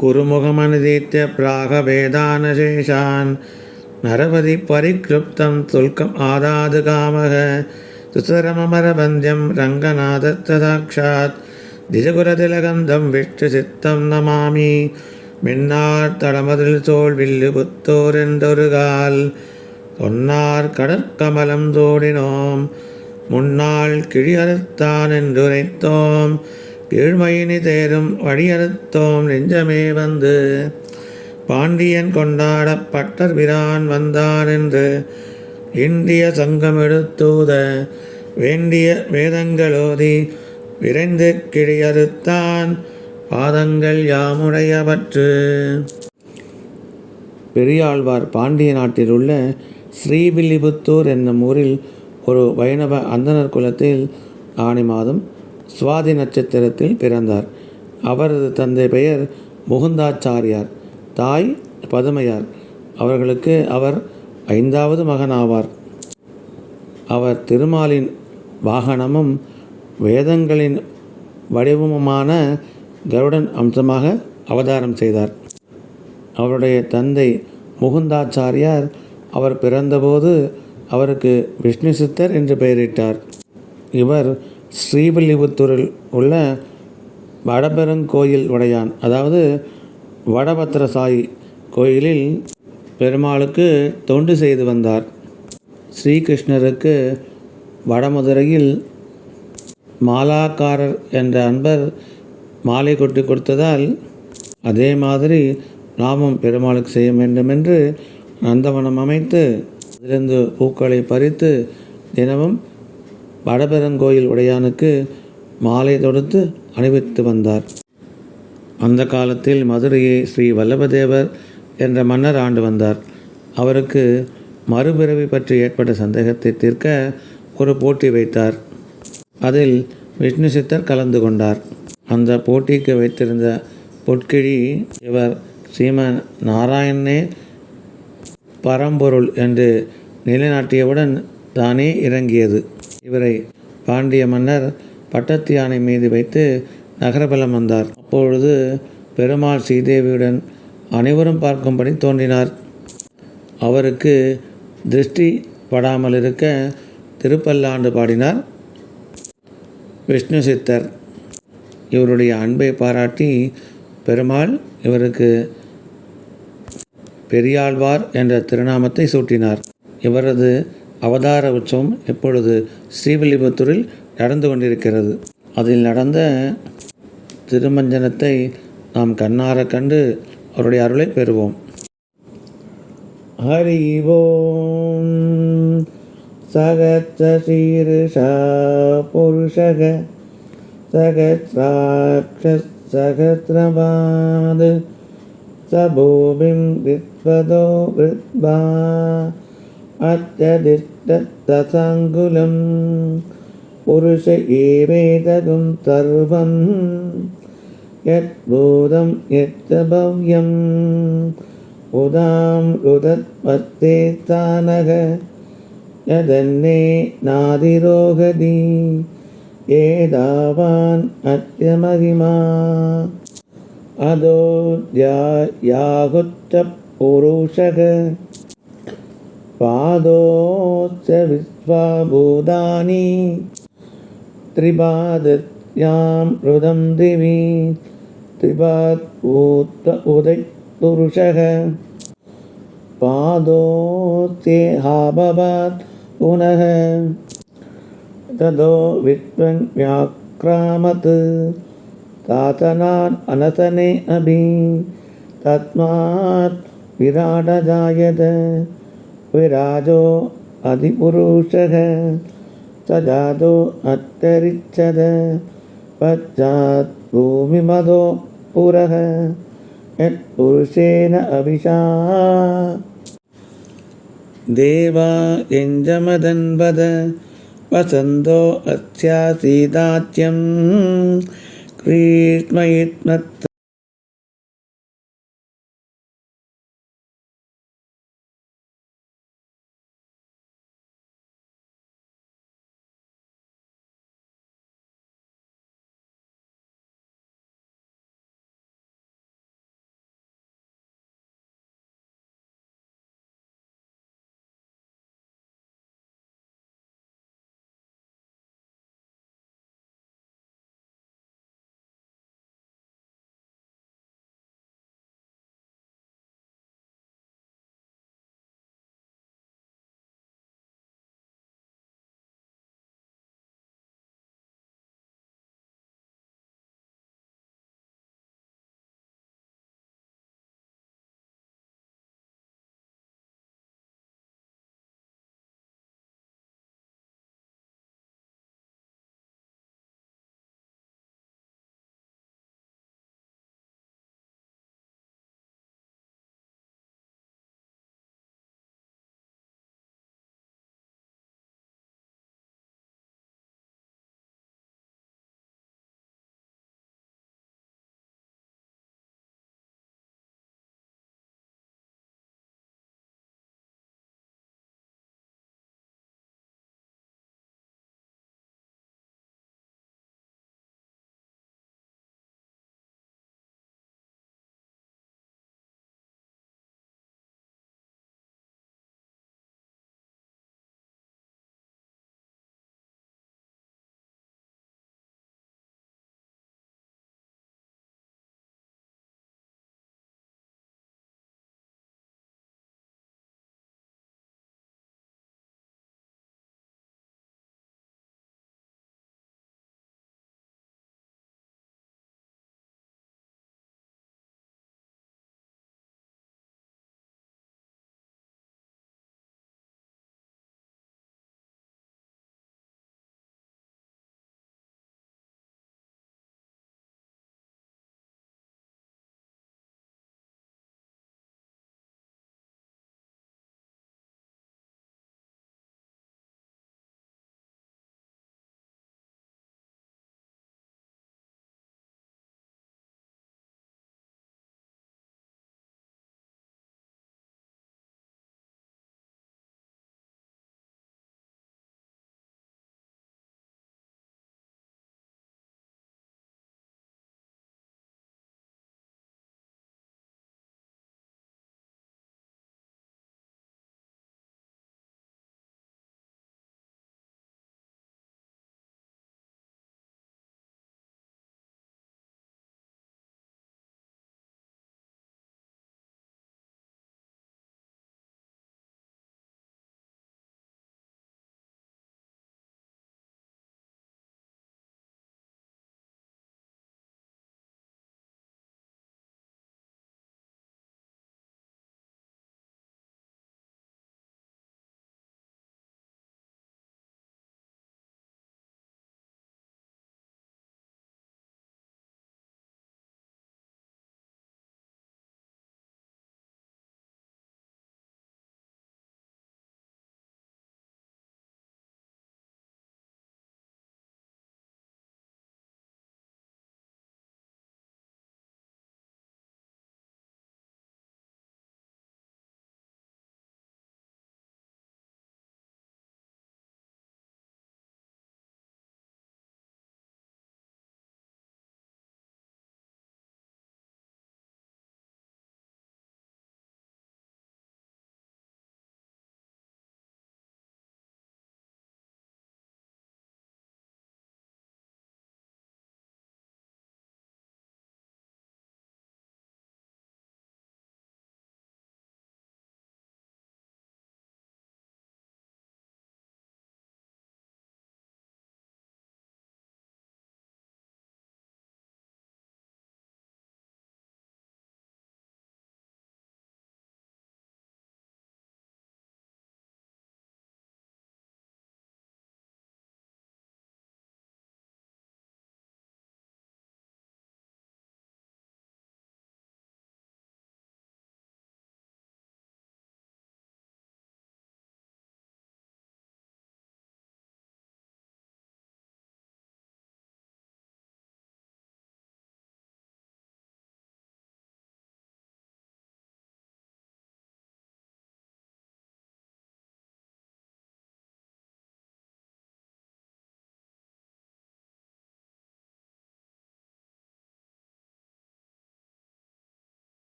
कुरुमुखमनुदीत्य प्रागवेदानशेषान् नरपति परिक्लुप्तं तुल्कम् आदातु कामः सुतरममरवन्द्यं रङ्गनाथस्य साक्षात् திஜகுரதிலகந்தம் விஷ்ணு சித்தம் நமாமி மின்னார் தடமதில் தோல் வில்லு புத்தோர் என்றொருகால் சொன்னார் கடற்கமலம் தோடினோம் முன்னாள் கிழியறுத்தான் என்றுரைத்தோம் கீழ்மையினி தேரும் வழியறுத்தோம் நெஞ்சமே வந்து. பாண்டியன் கொண்டாட பட்டர் பிரான் வந்தான் என்று இந்திய சங்கம் எடுத்தூத வேண்டிய வேதங்களோதி விரைந்து கிழியறுத்தான் பாதங்கள் யாமுடையவற்று. பெரியாழ்வார் பாண்டிய நாட்டில் உள்ள ஸ்ரீவில்லிபுத்தூர் என்னும் ஊரில் ஒரு வைணவ அந்தனர் குலத்தில் ஆணி மாதம் சுவாதி நட்சத்திரத்தில் பிறந்தார். அவரது தந்தை பெயர் முகுந்தாச்சாரியார். தாய் பதுமையார். அவர்களுக்கு அவர் ஐந்தாவது மகன் ஆவார் அவர் திருமாலின் வாகனமும் வேதங்களின் வடிவமுமான கருடன் அம்சமாக அவதாரம் செய்தார். அவருடைய தந்தை முகுந்தாச்சாரியார் அவர் பிறந்தபோது அவருக்கு விஷ்ணு சித்தர் என்று பெயரிட்டார். இவர் ஸ்ரீவில்லிபுத்தூரில் உள்ள வடபெருங்கோயில் உடையான். அதாவது வடபத்திரசாயி கோயிலில் பெருமாளுக்கு தொண்டு செய்து வந்தார். ஸ்ரீகிருஷ்ணருக்கு வடமதுரையில் மாலாக்காரர் என்ற அன்பர் மாலை கொட்டி கொடுத்ததால் அதே மாதிரி நாமும் பெருமாளுக்கு செய்ய வேண்டும் என்று நந்தவனம் அமைத்து அதிலிருந்து பூக்களை பறித்து தினமும் வடபெருங்கோயில் உடையானுக்கு மாலை தொடுத்து அணிவித்து வந்தார். அந்த காலத்தில் மதுரையை ஸ்ரீ வல்லபதேவர் என்ற மன்னர் ஆண்டு வந்தார். அவருக்கு மறுபிறவி பற்றி ஏற்பட்ட சந்தேகத்தை தீர்க்க ஒரு போட்டி வைத்தார். அதில் விஷ்ணு சித்தர் கலந்து கொண்டார். அந்த போட்டிக்கு வைத்திருந்த பொற்கிழி இவர் ஸ்ரீமன் நாராயணனே பரம்பொருள் என்று நிலைநாட்டியவுடன் தானே இறங்கியது. இவரை பாண்டிய மன்னர் பட்டத்து யானை மீது வைத்து நகரபலம் வந்தார். அப்பொழுது பெருமாள் ஸ்ரீதேவியுடன் அனைவரும் பார்க்கும்படி தோன்றினார். அவருக்கு திருஷ்டி படாமல் இருக்க திருப்பல்லாண்டு பாடினார் விஷ்ணு சித்தர். இவருடைய அன்பை பாராட்டி பெருமாள் இவருக்கு பெரியாழ்வார் என்ற திருநாமத்தை சூட்டினார். இவரது அவதார உற்சவம் இப்பொழுது ஸ்ரீவில்லிபுத்தூரில் நடந்து கொண்டிருக்கிறது. அதில் நடந்த திருமஞ்சனத்தை நாம் கண்ணார கண்டு அவருடைய அருளை பெறுவோம். ஹரி ஓம் சகச்ச சீருஷா புருஷக சகத்ராட்சஸ் சகத்ரபாத் சபூமிம் வித்வதோ வித்வா அத்தியதிஷ்டதசங்குலம் புருஷ ஏவேதகும் சர்வம் यद्भूतं यच्च भव्यम् उदां रुदत्पत्ते स्थानः यदन्ये नादिरोगति एतावान् अत्यमहिमा अदोद्यायाहुच्च पुरुषः पादोश्च विश्वाभूतानि त्रिपादत्यां हृदं दिवि। त्रिपात् ऊत उदयपुरुषः। पादोस्ते हाभवात् पुनः। ततो विश्वं व्याक्रामत्। तातनात् अनतने अभि। तस्मात् विराट जायत विराजो अधिपुरुषः स जातो अत्यरिच्छद पश्चात् भूमिमदो पुरः, यत्पुरुषेण अभिषा। देवा यञ्जमदन्वद वसन्तो अस्यासीदात्यं क्रीष्मयित्मत्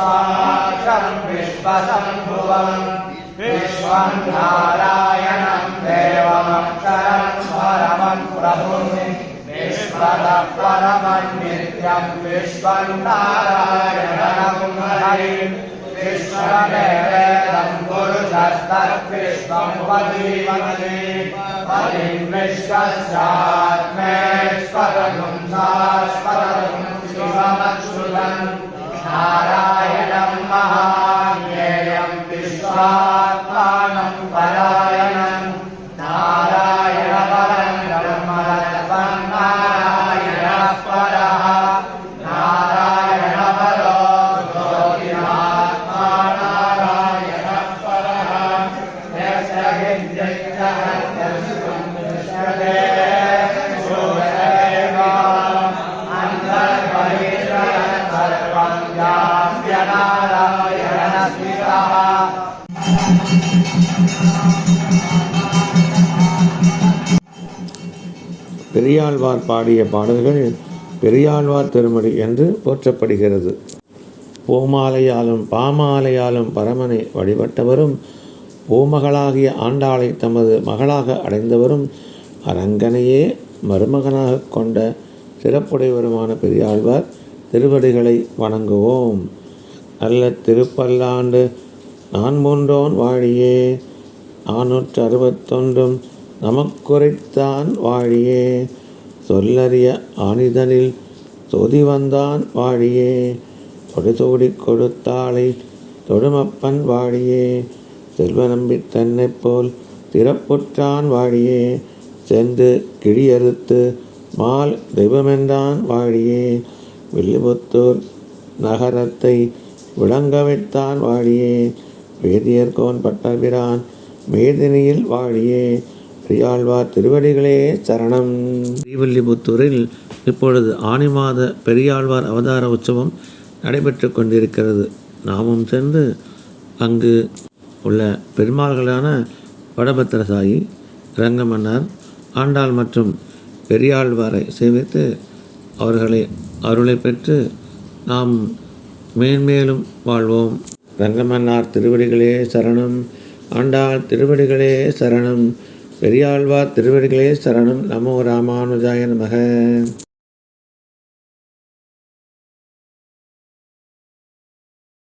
विश्वाक्षरम् विश्वसम्भुवम् विश्वम् नारायणम् देवमक्षरम् परमम् प्रभुम् विश्वतः परमम् नित्यम् विश्वम् नारायणम् हरिम् विश्वमेवेदम् पुरुषस्तद्विश्वम् पदीमते पदिम् विश्वस्यात्मेश्वरगुम् शाश्वतगुम् शिवमच्युतम् नारायणम् महाज्ञेयम् विश्वात्मानम् परायणम् பெரியாழ்வார் பாடிய பாடல்கள் பெரியாழ்வார் திருமடி என்று போற்றப்படுகிறது. பூமாலையாலும் பாமாலையாலும் பரமனை வழிபட்டவரும் பூமகளாகிய ஆண்டாளை தமது மகளாக அடைந்தவரும் அரங்கனையே மருமகனாக கொண்ட சிறப்புடையவருமான பெரியாழ்வார் திருவடிகளை வணங்குவோம். நல்ல திருப்பல்லாண்டு நான் மூன்றோன் வாழியே நானூற்று அறுபத்தொன்றும் நமக்குரைத்தான் வாழியே. சொல்லறிய ஆணிதனில் சொதி வந்தான் வாழியே தொடிதோடி கொடுத்தாளை தொடுமப்பன் வாழியே. செல்வ நம்பி தன்னை போல் திறப்புற்றான் வாழியே. சென்று கிழியறுத்து மால் தெய்வமென்றான் வாழியே. வில்லிபுத்தூர் நகரத்தை விளங்க வைத்தான் வாழியே. வேதியர்கோன் பட்டபிரான் மேதினியில் வாழியே. பெரியாழ்வார் திருவடிகளே சரணம். ஸ்ரீவில்லிபுத்தூரில் இப்பொழுது ஆனி மாத பெரியாழ்வார் அவதார உற்சவம் நடைபெற்று கொண்டிருக்கிறது. நாமும் சென்று அங்கு உள்ள பெருமாள்களான வடபத்திரசாயி ரங்கமன்னார் ஆண்டாள் மற்றும் பெரியாழ்வாரை சேவித்து அவர்களை அருளை பெற்று நாம் மேன்மேலும் வாழ்வோம். ரங்கமன்னார் திருவடிகளே சரணம். ஆண்டாள் திருவடிகளே சரணம். பெரியாழ்வார் திருவடிகளே சரணம். நமோ ராமானுஜாய நமக.